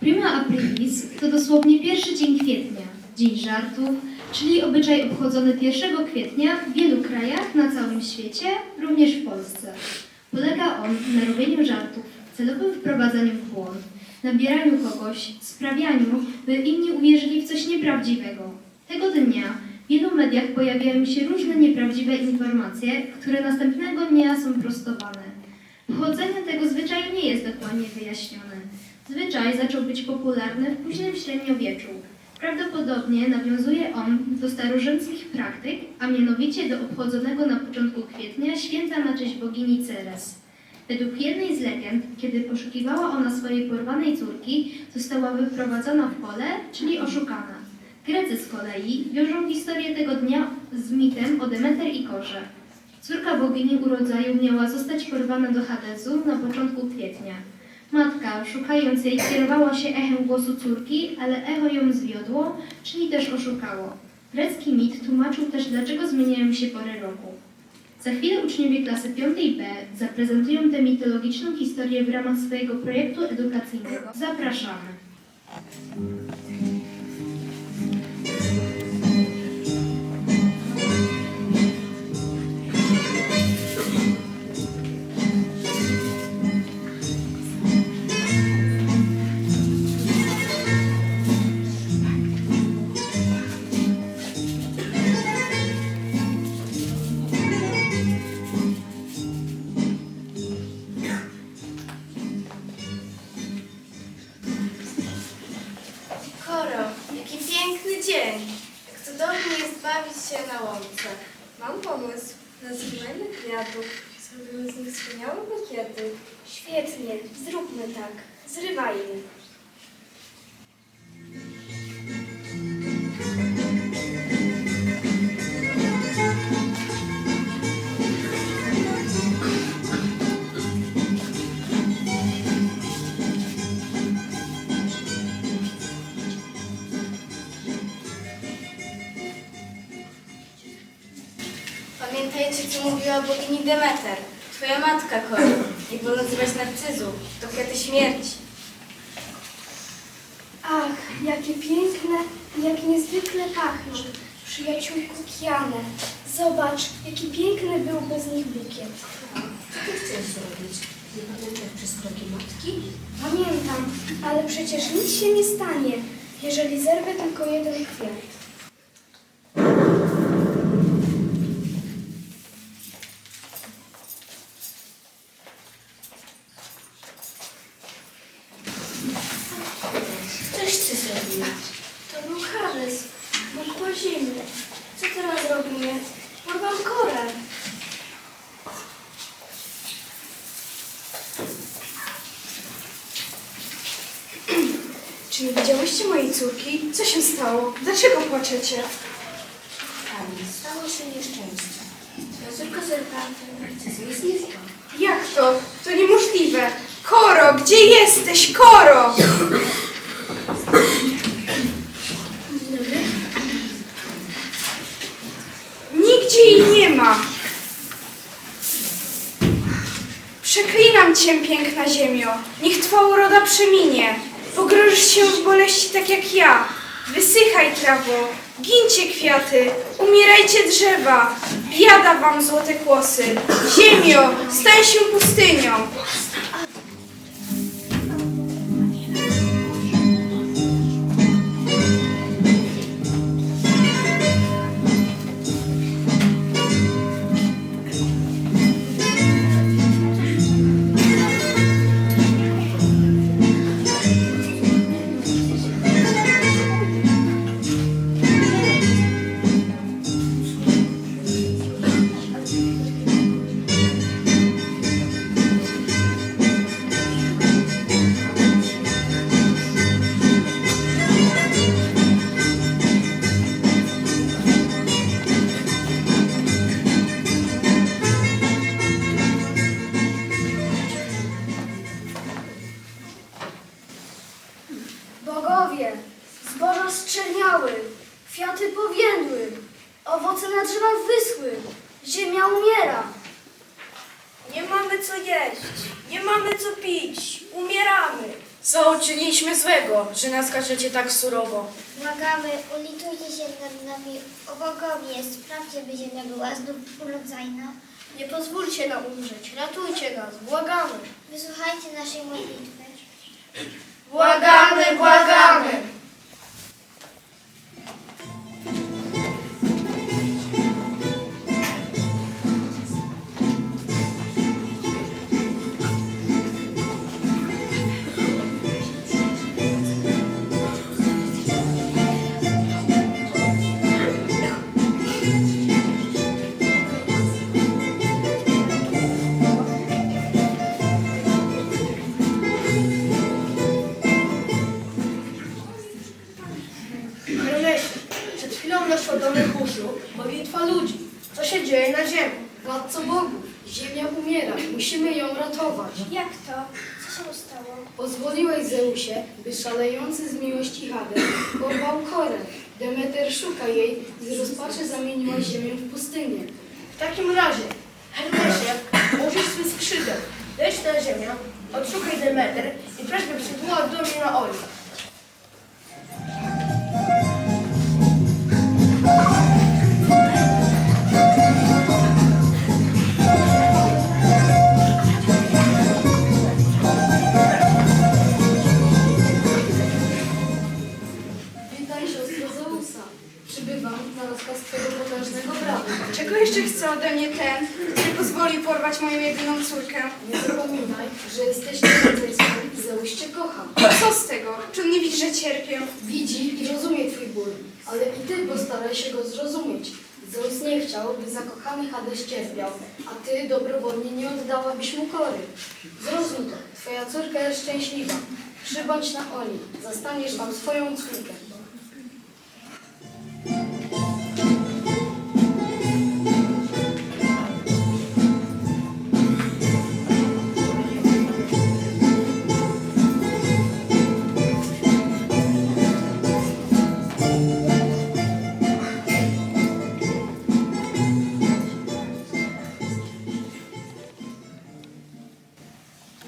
Prima aprilis to dosłownie pierwszy dzień kwietnia, dzień żartów, czyli obyczaj obchodzony 1 kwietnia w wielu krajach na całym świecie, również w Polsce. Polega on na robieniu żartów, celowym wprowadzaniu w błąd, nabieraniu kogoś, sprawianiu, by inni uwierzyli w coś nieprawdziwego. Tego dnia w wielu mediach pojawiają się różne nieprawdziwe informacje, które następnego dnia są prostowane. Pochodzenie tego zwyczaju nie jest dokładnie wyjaśnione. Zwyczaj zaczął być popularny w późnym średniowieczu. Prawdopodobnie nawiązuje on do starożytnych praktyk, a mianowicie do obchodzonego na początku kwietnia święta na cześć bogini Ceres. Według jednej z legend, kiedy poszukiwała ona swojej porwanej córki, została wyprowadzona w pole, czyli oszukana. Grecy z kolei wiążą historię tego dnia z mitem o Demeter i Korze. Córka bogini urodzaju miała zostać porwana do Hadesu na początku kwietnia. Matka, szukając jej, kierowała się echem głosu córki, ale echo ją zwiodło, czyli też oszukało. Grecki mit tłumaczył też, dlaczego zmieniają się pory roku. Za chwilę uczniowie klasy 5B zaprezentują tę mitologiczną historię w ramach swojego projektu edukacyjnego. Zapraszamy. Mam pomysł. Nazywajmy kwiatów. Zrobimy z nich wspaniałe bukiety. Świetnie, zróbmy tak. Zrywajmy. Co mówiła bogini Demeter. Twoja matka, Koro. Nie wolno nazywać narcyzów. To kwiaty śmierci. Ach, jakie piękne i jak niezwykle pachną. Przyjaciółku Kiane, zobacz, jaki piękny był bez nich bukiet. Co ty chcesz zrobić? Nie pamiętasz przestrogi matki? Pamiętam, ale przecież nic się nie stanie, jeżeli zerwę tylko jeden kwiat. Coś ty zrobiła. To był Harys, mógł po ziemi. Co teraz robimy? Porwam korę. Czy nie widziałyście mojej córki? Co się stało? Dlaczego płaczecie? Pani, stało się nieszczęście. Twoja córka zerwała ten narcyzm i znikła. Jak to? To niemożliwe. Koro, gdzie jesteś? Koro! Nigdzie jej nie ma. Przeklinam cię, piękna ziemio. Niech twa uroda przeminie. Pogrożysz się w boleści tak jak ja. Wysychaj trawo, gincie kwiaty, umierajcie drzewa. Biada wam złote kłosy. Ziemio, stań się pustynią. na drzewach wyschły. Ziemia umiera. Nie mamy co jeść, nie mamy co pić, umieramy. Co uczyniliśmy złego, że nas karzecie tak surowo? Błagamy, ulitujcie się nad nami, o bogowie, sprawdźcie, by ziemia była znów urodzajna. Nie pozwólcie nam umrzeć, ratujcie nas, błagamy. Wysłuchajcie naszej modlitwy. Błagamy, błagamy. Chwilą doszło do mych uszu modlitwa ludzi. Co się dzieje na ziemi? Władco Bogu, ziemia umiera, musimy ją ratować. Jak to? Co się stało? Pozwoliłeś Zeusie, by szalejący z miłości Hades porwał Korę. Demeter szuka jej i z rozpaczy zamieniła ziemię w pustynię. W takim razie, Hermesie, użyj swych skrzydeł, leć na ziemię, odszukaj Demeter i proś, by przybyła do mnie na Oli. Moją jedyną córkę? Nie zapominaj, że jesteś rodzeństwem i Zeus cię kocha. Co z tego? Czy on nie widzi, że cierpię? Widzi i rozumie twój ból, ale i ty postaraj się go zrozumieć. Zeus nie chciał, by zakochany Hades cierpiał, a ty dobrowolnie nie oddałabyś mu kory. Zrozum to, twoja córka jest szczęśliwa. Przybądź na Oli, zastaniesz tam swoją córkę.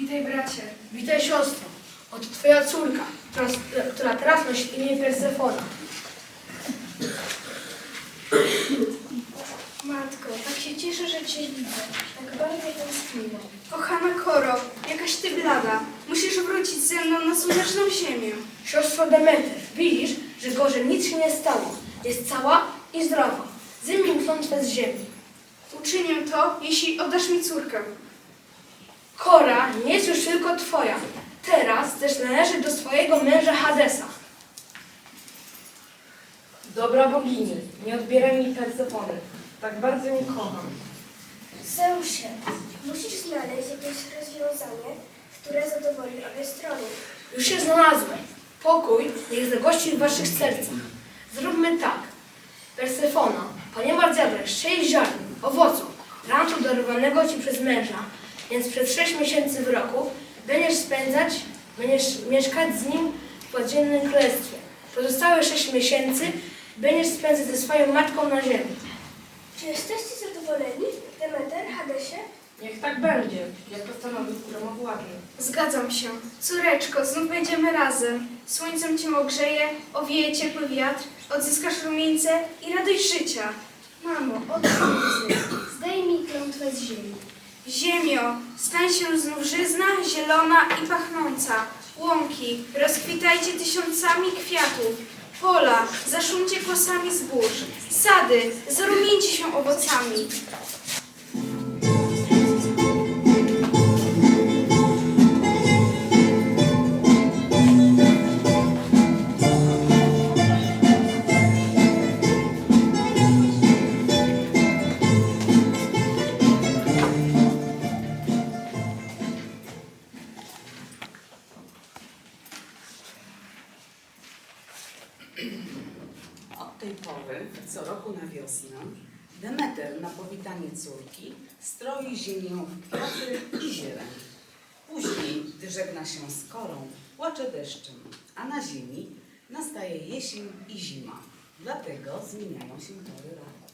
Witaj bracie. Witaj siostro, oto twoja córka, która, która teraz nosi imię Persefona. Matko, tak się cieszę, że Cię widzę. Tak bardzo tęskniłam. Kochana Koro, jakaś ty blada. Musisz wrócić ze mną na słoneczną ziemię. Siostro Demeter, widzisz, że gorzej nic się nie stało. Jest cała i zdrowa. Zdejmij klątwę z ziemi. Uczynię to, jeśli oddasz mi córkę. Kora nie jest już tylko twoja. Teraz też należy do swojego męża Hadesa. Dobra bogini, nie odbieraj mi Persefony. Tak bardzo mi kocham. Zeusie, musisz znaleźć jakieś rozwiązanie, które zadowoli obie strony. Już się znalazłem. Pokój niech zagości w waszych sercach. Zróbmy tak. Persefona, ponieważ zjadłeś sześć ziarn, owoców, rantu darowanego ci przez męża, więc przez sześć miesięcy w roku będziesz spędzać, będziesz mieszkać z nim w podziemnym królestwie. Pozostałe sześć miesięcy będziesz spędzać ze swoją matką na ziemi. Czy jesteście zadowoleni, Demeter, Hadesie? Niech tak będzie, jak postanowił gromowładny. Zgadzam się. Córeczko, znów będziemy razem. Słońcem cię ogrzeje, owieje ciepły wiatr, odzyskasz rumieńce i radość życia. Mamo, mi Zdejmij klątwę z ziemi. Ziemio, stań się znów żyzna, zielona i pachnąca. Łąki, rozkwitajcie tysiącami kwiatów. Pola, zaszumcie kłosami zbóż. Sady, zarumieńcie się owocami. Roku na wiosnę, Demeter na powitanie córki stroi ziemię w kwiaty i zieleń. Później, gdy żegna się z korą, płacze deszczem, a na ziemi nastaje jesień i zima. Dlatego zmieniają się pory roku.